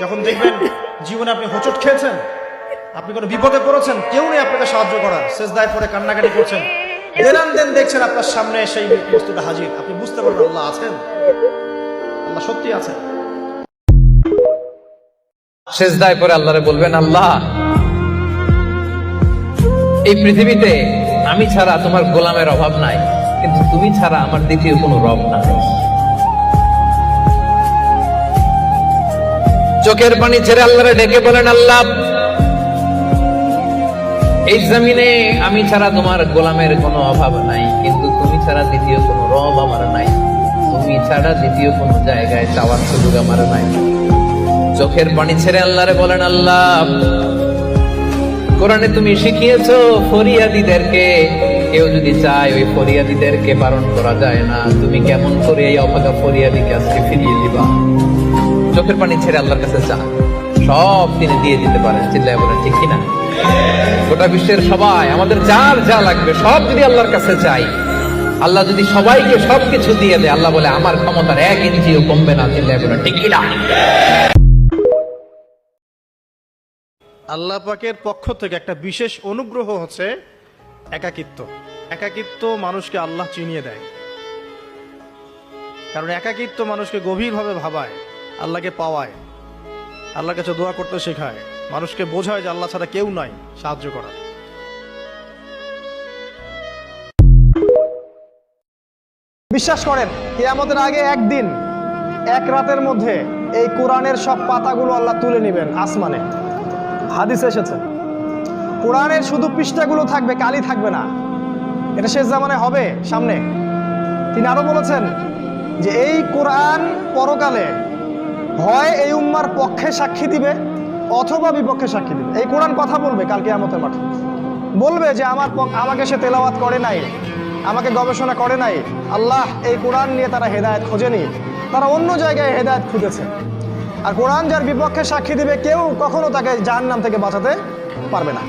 যখন দেখবেন জীবনে আপনি হোঁচট খেয়েছেন, আপনি কোনো বিপদে পড়েছেন, কেউ নেই আপনাকে সাহায্য করার শেষ দায় পরে কান্নাকাটি করছেন। দেন দেন দেখছেন আপনার সামনে সেই বস্তুটা হাজির। আপনি বুঝতে পারবেন আল্লাহ আছেন। আল্লাহ সত্যি আছেন। শেষদায় পরে আল্লাহরে বলবেন, আল্লাহ, এই পৃথিবীতে আমি ছাড়া তোমার গোলামের অভাব নাই, কিন্তু তুমি ছাড়া আমার দ্বিতীয় কোনো রব নাই। চোখের পানি ছেড়ে আল্লাহরে ডেকে বলেন, আল্লাহ, এই জমিনে আমি ছাড়া তোমার গোলামের কোনো অভাব নাই, কিন্তু তুমি ছাড়া দ্বিতীয় কোনো রব আমার নাই, তুমি ছাড়া দ্বিতীয় কোনো জায়গায় চাওয়ার সুযোগ আমার নাই। চোখের পানি ছেড়ে আল্লাহরে বলেন, আল্লাহ, কোরআনে তুমি শিখিয়েছো ফরিয়াদিদেরকে, কেউ যদি চায় ওই ফরিয়াদিদেরকে বারণ করা যায় না, তুমি কেমন করে এই অভাগা ফরিয়াদিকে আজকে ফিরিয়ে দিবা? চোখের পানি ছেড়ে আল্লাহর কাছে চা সব তিনি দিয়ে দিতে পারেন, চিল্লায় বলেন, ঠিক কিনা? গোটা বিশ্বের সবাই, আমাদের যার যা লাগবে, সব যদি আল্লাহর কাছে চাই, আল্লাহ যদি সবাইকে সবকিছু দিয়ে দেয়, আল্লাহ বলে, আমার ক্ষমতার এক ইঞ্চিও কমবে না চিল্লায় বলেন, ঠিক কিনা? আল্লাহ পাকের পক্ষ থেকে একটা বিশেষ অনুগ্রহ হচ্ছে একাকিত্ব। একাকিত্ব মানুষকে আল্লাহ চিনিয়ে দেয়। কারণ একাকিত্ব মানুষকে গভীরভাবে ভাবায়। আল্লাহকে পাওয়ায়, আল্লাহর কাছে দোয়া করতে শেখায়। মানুষকে বোঝায় যে আল্লাহ ছাড়া কেউ নাই, সাহায্য করার। বিশ্বাস করেন, কেয়ামতের আগে একদিন, এক রাতের মধ্যে এই কোরআনের সব পাতাগুলো আল্লাহ তুলে নেবেন আসমানে। হাদিস এসেছে। কোরআনের শুধু পৃষ্ঠাগুলো থাকবে, কালি থাকবে না। এটা শেষ জামানে হবে, সামনে। তিনি আরও বলেছেন যে এই কোরআন পরকালে হয় এই উম্মার পক্ষে সাক্ষী দিবে অথবা বিপক্ষে সাক্ষী দিবে। এই কোরআন কথা বলবে কালকে আমতের মাঠে। বলবে যে আমার আমাকে সে তেলাওয়াত করে নাই, আমাকে গবেষণা করে নাই। আল্লাহ এই কোরআন নিয়ে তারা হেদায়েত খোঁজেনি তারা অন্য জায়গায় হেদায়েত খুঁজেছে। আর কোরআন যার বিপক্ষে সাক্ষী দিবে কেউ কখনো তাকে জাহান্নাম থেকে বাঁচাতে পারবে না।